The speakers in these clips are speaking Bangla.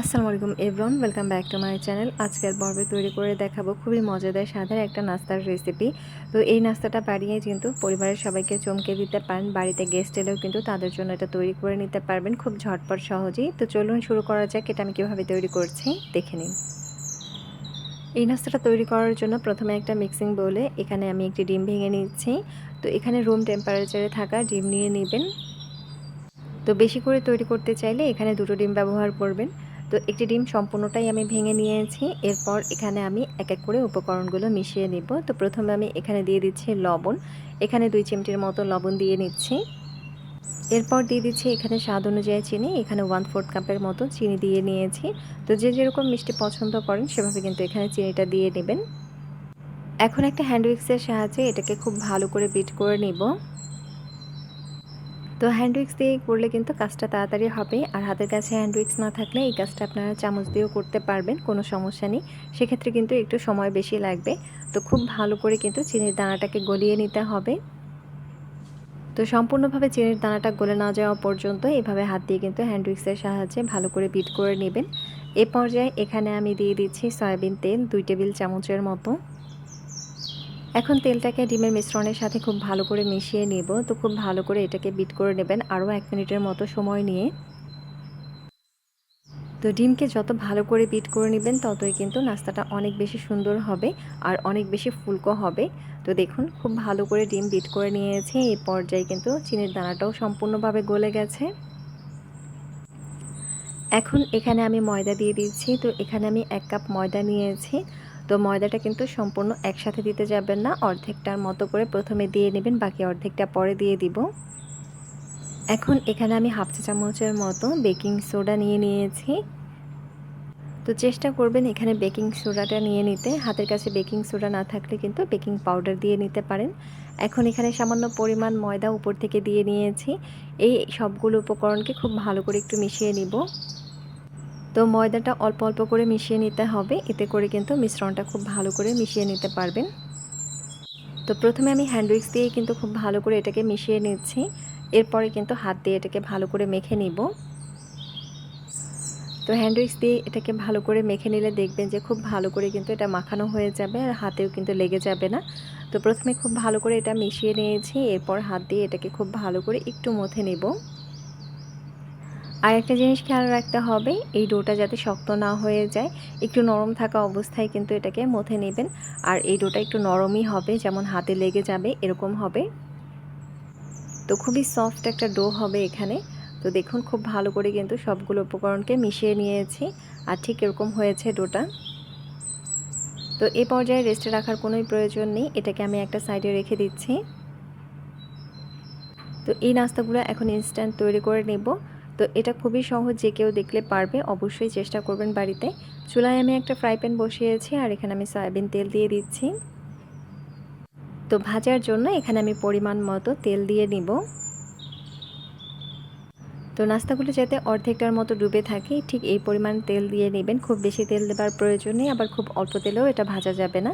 আসসালামু আলাইকুম everyone welcome back to my channel আজকের পর্বে তৈরি করে দেখাবো খুবই মজাদার স্বাদের একটা নাস্তার রেসিপি তো এই নাস্তাটা বাড়িয়ে কিন্তু পরিবারের সবাইকে চমকে দিতে পারেন। বাড়িতে গেস্ট এলেও কিন্তু তাদের জন্য এটা তৈরি করে নিতে পারবেন খুব ঝটপট সহজেই। তো চলুন শুরু করা যাক, এটা আমি কীভাবে তৈরি করছি, দেখে নিন। এই নাস্তাটা তৈরি করার জন্য প্রথমে একটা মিক্সিং বলে এখানে আমি একটি ডিম ভেঙে নিচ্ছি। তো এখানে রুম টেম্পারেচারে থাকা ডিম নিয়ে নেবেন। তো বেশি করে তৈরি করতে চাইলে এখানে দুটো ডিম ব্যবহার করবেন। তো একটি ডিম সম্পূর্ণটাই আমি ভেঙে নিয়েছি। এরপর এখানে আমি এক এক করে উপকরণগুলো মিশিয়ে নিব। তো প্রথমে আমি এখানে দিয়ে দিচ্ছি লবণ। এখানে দুই চিমটির মতো লবণ দিয়ে নিচ্ছি। এরপর দিয়ে দিচ্ছি এখানে স্বাদ অনুযায়ী চিনি। এখানে ওয়ান ফোর্থ কাপের মতো চিনি দিয়ে নিয়েছি। তো যে যেরকম মিষ্টি পছন্দ করেন, সেভাবে কিন্তু এখানে চিনিটা দিয়ে নেবেন। এখন একটা হ্যান্ড উইক্সের সাহায্যে এটাকে খুব ভালো করে বিট করে নিব। তো হ্যান্ড উইক্স দিয়ে করলে কিন্তু কাজটা তাড়াতাড়ি হবে। আর হাতের কাছে হ্যান্ড উইক্স না থাকলে এই কাজটা আপনারা চামচ দিয়েও করতে পারবেন, কোনো সমস্যা নেই। সেক্ষেত্রে কিন্তু একটু সময় বেশি লাগবে। তো খুব ভালো করে কিন্তু চিনির দানাটাকে গলিয়ে নিতে হবে। তো সম্পূর্ণভাবে চিনির দানাটা গলে না যাওয়া পর্যন্ত এভাবে হাত দিয়ে কিন্তু হ্যান্ড উইক্সের সাহায্যে ভালো করে বিট করে নেবেন। এ পর্যায়ে এখানে আমি দিয়ে দিচ্ছি সয়াবিন তেল, দুই টেবিল চামচের মতো। এখন তেলটাকে ডিমের মিশ্রণের সাথে খুব ভালো করে মিশিয়ে নেব। তো খুব ভালো করে এটাকে বিট করে নেবেন। আরও এক মিনিটের মতো সময় নিয়ে। তো ডিমকে যত ভালো করে বিট করে নেবেন, ততই কিন্তু নাস্তাটা অনেক বেশি সুন্দর হবে আর অনেক বেশি ফুলকো হবে। তো দেখুন, খুব ভালো করে ডিম বিট করে নিয়েছি। এই পর্যায়ে কিন্তু চিনির দানাটাও সম্পূর্ণভাবে গলে গেছে। এখন এখানে আমি ময়দা দিয়ে দিচ্ছি। তো এখানে আমি এক কাপ ময়দা নিয়েছি। তো ময়দাটা কিন্তু সম্পূর্ণ একসাথে দিতে যাবেন না, অর্ধেকটার মতো করে প্রথমে দিয়ে নেবেন, বাকি অর্ধেকটা পরে দিয়ে দিব। এখন এখানে আমি হাফ চা চামচের মতো বেকিং সোডা নিয়ে নিয়েছি। তো চেষ্টা করবেন এখানে বেকিং সোডাটা নিয়ে নিতে, হাতের কাছে বেকিং সোডা না থাকলে কিন্তু বেকিং পাউডার দিয়ে নিতে পারেন। এখন এখানে সামান্য পরিমাণ ময়দা উপর থেকে দিয়ে নিয়েছি, এই সবগুলো উপকরণকে খুব ভালো করে একটু মিশিয়ে নিব। তো ময়দাটা অল্প অল্প করে মিশিয়ে নিতে হবে। এতে করে কিন্তু মিশ্রণটা খুব ভালো করে মিশিয়ে নিতে পারবেন। তো প্রথমে আমি হ্যান্ড উইক্স দিয়ে কিন্তু খুব ভালো করে এটাকে মিশিয়ে নিচ্ছি। এরপরে কিন্তু হাত দিয়ে এটাকে ভালো করে মেখে নিব। তো হ্যান্ড উইক্স দিয়ে এটাকে ভালো করে মেখে নিলে দেখবেন যে খুব ভালো করে কিন্তু এটা মাখানো হয়ে যাবে আর হাতেও কিন্তু লেগে যাবে না। তো প্রথমে খুব ভালো করে এটা মিশিয়ে নিয়েছি। এরপর হাত দিয়ে এটাকে খুব ভালো করে একটু মথে নেব। আর একটা জিনিস খেয়াল রাখতে হবে, এই ডোটা যাতে শক্ত না হয়ে যায়। একটু নরম থাকা অবস্থায় কিন্তু এটাকে মথে নেবেন, আর এই ডোটা একটু নরমই হবে, যেমন হাতে লেগে যাবে, এরকম হবে। তো খুবই সফট একটা ডো হবে এখানে। তো দেখুন, খুব ভালো করে কিন্তু সবগুলো উপকরণকে মিশিয়ে নিয়েছি, আর ঠিক এরকম হয়েছে ডোটা। তো এ পর্যায়ে রেস্টে রাখার কোনোই প্রয়োজন নেই, এটাকে আমি একটা সাইডে রেখে দিচ্ছি। তো এই নাস্তাগুলো এখন ইনস্ট্যান্ট তৈরি করে নেব। তো এটা খুবই সহজ, যে কেউ দেখলে পারবে, অবশ্যই চেষ্টা করবেন বাড়িতে। চুলায় আমি একটা ফ্রাই প্যান বসিয়েছি আর এখানে আমি সয়াবিন তেল দিয়ে দিচ্ছি। তো ভাজার জন্য এখানে আমি পরিমাণ মতো তেল দিয়ে নিব। তো নাস্তাগুলো যাতে অর্ধেকটার মতো ডুবে থাকে, ঠিক এই পরিমাণ তেল দিয়ে নেবেন। খুব বেশি তেল দেবার প্রয়োজন নেই, আবার খুব অল্প তেলেও এটা ভাজা যাবে না।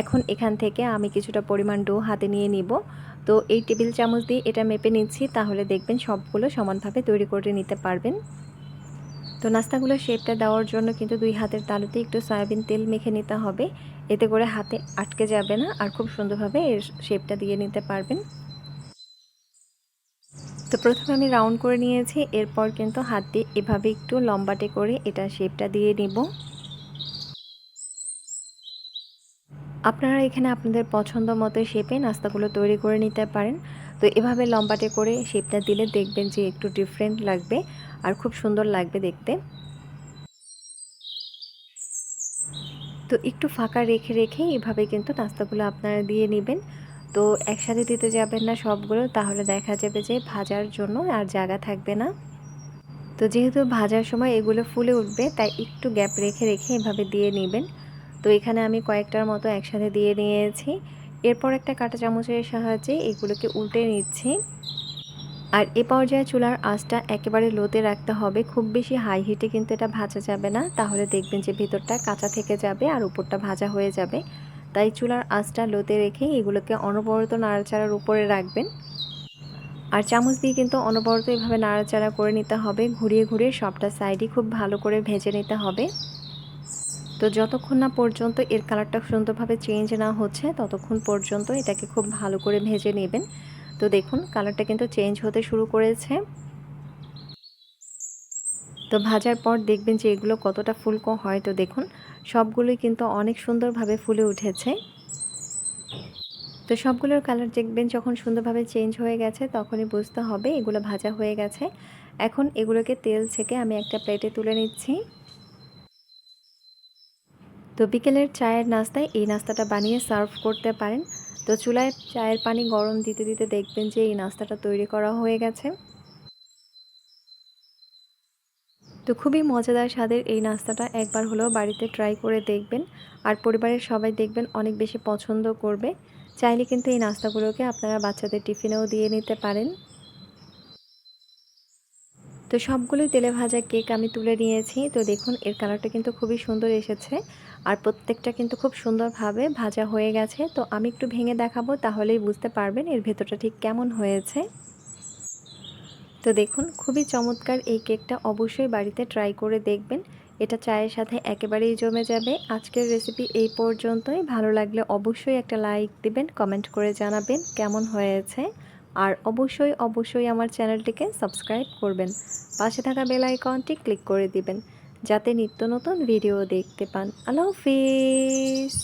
এখন এখান থেকে আমি কিছুটা পরিমাণ ডো হাতে নিয়ে নিব। তো এই টেবিল চামচ দিয়ে এটা মেপে নিচ্ছি, তাহলে দেখবেন সবগুলো সমানভাবে তৈরি করে নিতে পারবেন। তো নাস্তাগুলো শেপটা দেওয়ার জন্য কিন্তু দুই হাতের তালুতে একটু সয়াবিন তেল মেখে নিতে হবে। এতে করে হাতে আটকে যাবে না, আর খুব সুন্দরভাবে এর শেপটা দিয়ে নিতে পারবেন। তো প্রথমে আমি রাউন্ড করে নিয়েছি, এরপর কিন্তু হাত দিয়ে এভাবে একটু লম্বাটে করে এটা শেপটা দিয়ে নিব। আপনারা এখানে আপনাদের পছন্দ মতো শেপে নাস্তাগুলো তৈরি করে নিতে পারেন। তো এভাবে লম্বাটে করে শেপটা দিলে দেখবেন যে একটু ডিফারেন্ট লাগবে আর খুব সুন্দর লাগবে দেখতে। তো একটু ফাঁকা রেখে রেখে এভাবে কিন্তু নাস্তাগুলো আপনারা দিয়ে নেবেন। তো একসাথে দিতে যাবেন না সবগুলো, তাহলে দেখা যাবে যে ভাজার জন্য আর জায়গা থাকবে না। তো যেহেতু ভাজার সময় এগুলো ফুলে উঠবে, তাই একটু গ্যাপ রেখে রেখে এভাবে দিয়ে নেবেন। তো এখানে আমি কয়েকটার মতো একসাথে দিয়ে নিয়েছি। এরপর একটা কাঁটা চামচের সাহায্যে এগুলোকে উল্টে নিচ্ছি। আর এ পর্যায়ে চুলার আঁচটা একেবারে লোতে রাখতে হবে। খুব বেশি হাই হিটে কিন্তু এটা ভাজা যাবে না। তাহলে দেখবেন যে ভিতরটা কাঁচা থেকে যাবে আর উপরটা ভাজা হয়ে যাবে। তাই চুলার আঁচটা লোতে রেখে এগুলোকে অনবরত নাড়াচাড়ার উপরে রাখবেন। আর চামচ দিয়ে কিন্তু অনবরত এভাবে নাড়াচাড়া করে নিতে হবে। ঘুরিয়ে ঘুরিয়ে সবটা সাইডই খুব ভালো করে ভেজে নিতে হবে। তো যতক্ষণ না পর্যন্ত এর কালারটা সুন্দরভাবে চেঞ্জ না হচ্ছে, ততক্ষণ পর্যন্ত এটাকে খুব ভালো করে ভেজে নেবেন। তো দেখুন, কালারটা কিন্তু চেঞ্জ হতে শুরু করেছে। তো ভাজার পর দেখবেন যে এগুলো কতটা ফুলকো হয়। তো দেখুন, সবগুলোই কিন্তু অনেক সুন্দরভাবে ফুলে উঠেছে। তো সবগুলোর কালার দেখবেন যখন সুন্দরভাবে চেঞ্জ হয়ে গেছে, তখনই বুঝতে হবে এগুলো ভাজা হয়ে গেছে। এখন এগুলোকে তেল থেকে আমি একটা প্লেটে তুলে নিচ্ছি। তো বিকেলের চায়ের নাস্তায় এই নাস্তাটা বানিয়ে সার্ভ করতে পারেন। তো চুলায় চায়ের পানি গরম দিতে দিতে দেখবেন যে এই নাস্তাটা তৈরি করা হয়ে গেছে। তো খুবই মজাদার স্বাদের এই নাস্তাটা একবার হলেও বাড়িতে ট্রাই করে দেখবেন। আর পরিবারের সবাই দেখবেন অনেক বেশি পছন্দ করবে। চাইলে কিন্তু এই নাস্তাগুলোকে আপনারা বাচ্চাদের টিফিনেও দিয়ে নিতে পারেন। তো সবগুলোই তেলে ভাজা কেক আমি তুলে নিয়েছি। তো দেখুন, এর কালারটা কিন্তু খুবই সুন্দর এসেছে। আর প্রত্যেকটা কিন্তু খুব সুন্দরভাবে ভাজা হয়ে গেছে। তো আমি একটু ভেঙে দেখাবো, তাহলেই বুঝতে পারবেন এর ভেতরটা ঠিক কেমন হয়েছে। তো দেখুন, খুবই চমৎকার এই কেকটা অবশ্যই বাড়িতে ট্রাই করে দেখবেন। এটা চায়ের সাথে একেবারেই জমে যাবে। আজকের রেসিপি এই পর্যন্তই। ভালো লাগলে অবশ্যই একটা লাইক দিবেন কমেন্ট করে জানাবেন কেমন হয়েছে। আর অবশ্যই অবশ্যই আমার চ্যানেলটিকে সাবস্ক্রাইব করবেন। পাশে থাকা বেল আইকনটি ক্লিক করে দিবেন, যাতে নিত্য নতুন ভিডিও দেখতে পান। আল্লাহ হাফিজ!